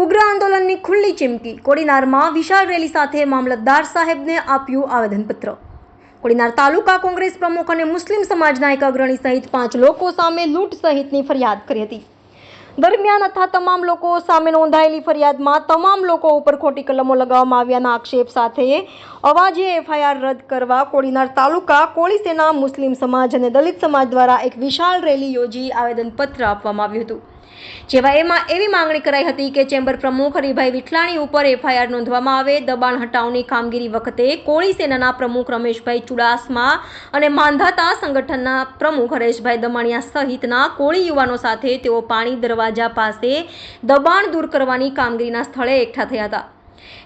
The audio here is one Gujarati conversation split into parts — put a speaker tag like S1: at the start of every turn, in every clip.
S1: ઉગ્ર આંદોલનની ખુલ્લી ચીમકી. કોડીનારમાં વિશાળ રેલી સાથે મામલતદાર સાહેબને આપ્યું આવેદનપત્ર. કોડીનાર તાલુકા કોંગ્રેસ પ્રમુખ અને મુસ્લિમ સમાજના એક અગ્રણી સહિત પાંચ લોકો સામે લૂંટ સહિતની ફરિયાદ કરી હતી. દરમિયાન અથા તમામ લોકો સામે નોંધાયેલી ફરિયાદમાં તમામ લોકો ઉપર ખોટી કલમો લગાવવામાં આવ્યાના આક્ષેપ સાથે અવાજે એફઆઈઆર રદ કરવા કોડીનાર તાલુકા કોળી સેના, મુસ્લિમ સમાજ અને દલિત સમાજ દ્વારા એક વિશાળ રેલી યોજી આવેદનપત્ર આપવામાં આવ્યું હતું. જેમાં એમાં એવી માંગણી કરાઈ હતી કે ચેમ્બર પ્રમુખ હરિભાઈ વિઠલાણી ઉપર એફઆઈઆર નોંધવામાં આવે. દબાણ હટાવની કામગીરી વખતે કોળી સેનાના પ્રમુખ રમેશભાઈ ચુડાસમા અને માંધાતા સંગઠનના પ્રમુખ હરેશભાઈ દમાણિયા સહિતના કોળી યુવાનો સાથે તેઓ પાણી દરવાજા પાસે દબાણ દૂર કરવાની કામગીરીના સ્થળે એકઠા થયા હતા.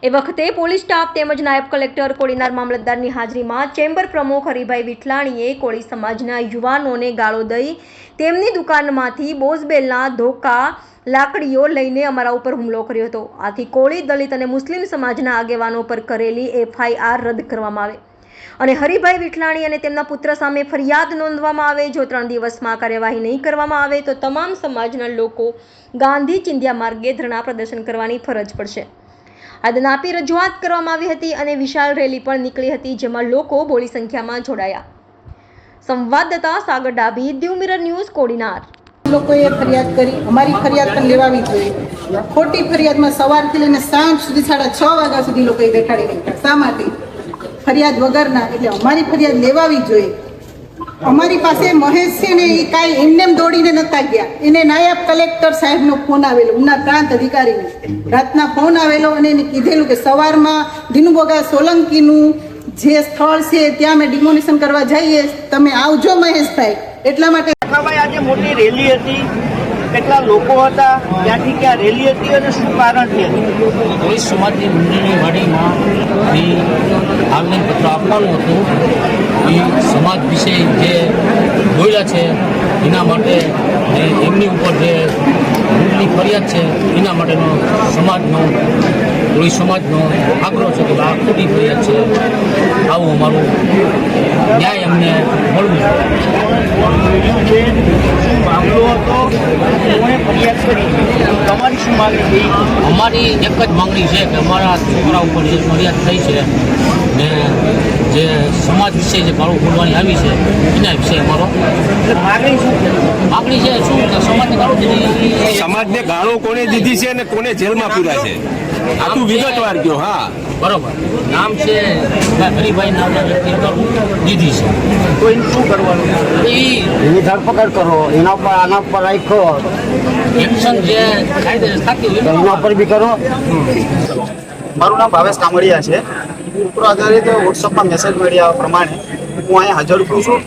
S1: એ વખતે પોલીસ સ્ટાફ તેમજ નાયબ કલેક્ટર કોડીનાર મામલતદારની હાજરીમાં ચેમ્બર પ્રમુખ હરિભાઈ વિઠલાણીએ કોળી સમાજના યુવાનોને ગાળો દઈ તેમની દુકાનમાંથી બોઝબેલના ધોકા, લાકડીઓ લઈને અમારા ઉપર હુમલો કર્યો હતો. આથી કોળી દલિત અને મુસ્લિમ સમાજના આગેવાનો પર કરેલી એફઆઈઆર રદ કરવામાં આવે. અને હરિભાઈ વિઠલાણી અને તેમના પુત્ર સામે ફરિયાદ નોંધવામાં આવે, જો ત્રણ દિવસમાં કાર્યવાહી નહીં કરવામાં આવે, તો તમામ સમાજના લોકો ગાંધી ચિંધ્યા માર્ગે ધરણા પ્રદર્શન કરવાની ફરજ પડશે. આદન આપી રજૂઆત કરવામાં આવી હતી અને વિશાળ રેલી પણ નીકળી હતી જેમાં લોકો બોડી સંખ્યામાં જોડાયા. સંવાદદાતા સાગર ડાભી, દીવ મિરર ન્યૂઝ, કોડીનાર.
S2: લોકોએ ફરિયાદ કરી. અમારી ફરિયાદ પણ લેવાવી જોઈએ. ખોટી ફરિયાદમાં સવારથી લઈને સાંજ સુધી સાડા છ વાગ્યા સુધી લોકોએ બેઠાડી શા માટે? ફરિયાદ વગરના. એટલે અમારી ફરિયાદ લેવાવી જોઈએ. અમારી પાસે મહેશ છે ને એ કાંઈ એમને દોડીને નતા ગયા. એને નાયબ કલેક્ટર સાહેબનો ફોન આવેલો ઉના પ્રાંત અધિકારીનો. રાતના ફોન આવેલો અને એને કીધેલું કે સવારમાં દિનુબોગા સોલંકીનું જે સ્થળ છે ત્યાં અમે ડિમોનેશન કરવા જઈએ. તમે આવજો મહેશ મહેશભાઈ એટલા માટે
S3: આજે મોટી રેલી હતી. કેટલા લોકો હતા ક્યાંથી ક્યાં રેલી હતી અને શું કારણ છે?
S4: કોઈ સમાજની મંડળની વાડીમાં આવેદનપત્ર આપવાનું હતું. એ સમાજ વિશે જે બોલ્યા છે, એના માટે ને એમની ઉપર જે એમની ફરિયાદ છે, એના માટેનો સમાજનો કોળી સમાજનો આગ્રહ છે કે આ ખોટી ફરિયાદ છે. આવું અમારું ન્યાય અમને મળવું.
S3: ફરિયાદ કરી
S4: અમારી એક જ માંગણી છે કે અમારા છોકરા ઉપર જે ફરિયાદ થઈ છે ને જે સમાજ વિશે જે ગાળો બોલવાની આવી છે એના વિશે અમારો
S3: માગણી શું છે?
S4: માંગણી છે શું કે સમાજને ગાળો દીધી?
S5: સમાજને ગાળો કોને દીધી છે અને કોને જેલમાં પૂરા છે? આખું વિગતવાર કયો હા.
S4: બરોબર. નામ છે હરિભાઈ નામના વ્યક્તિ દીધી છે.
S3: તો એને શું કરવાનું?
S4: એ
S6: એની ધરપકડ કરો એના ઉપર આના ઉપર રાખો
S4: એક્શન જે કાયદે થતી
S6: એના ઉપર બી કરો.
S7: મારું નામ ભાવેશ કામડિયા છે. ઉપર આધારિત વોટ્સઅપમાં મેસેજ મળ્યા પ્રમાણે હું અહીંયા હાજર છું.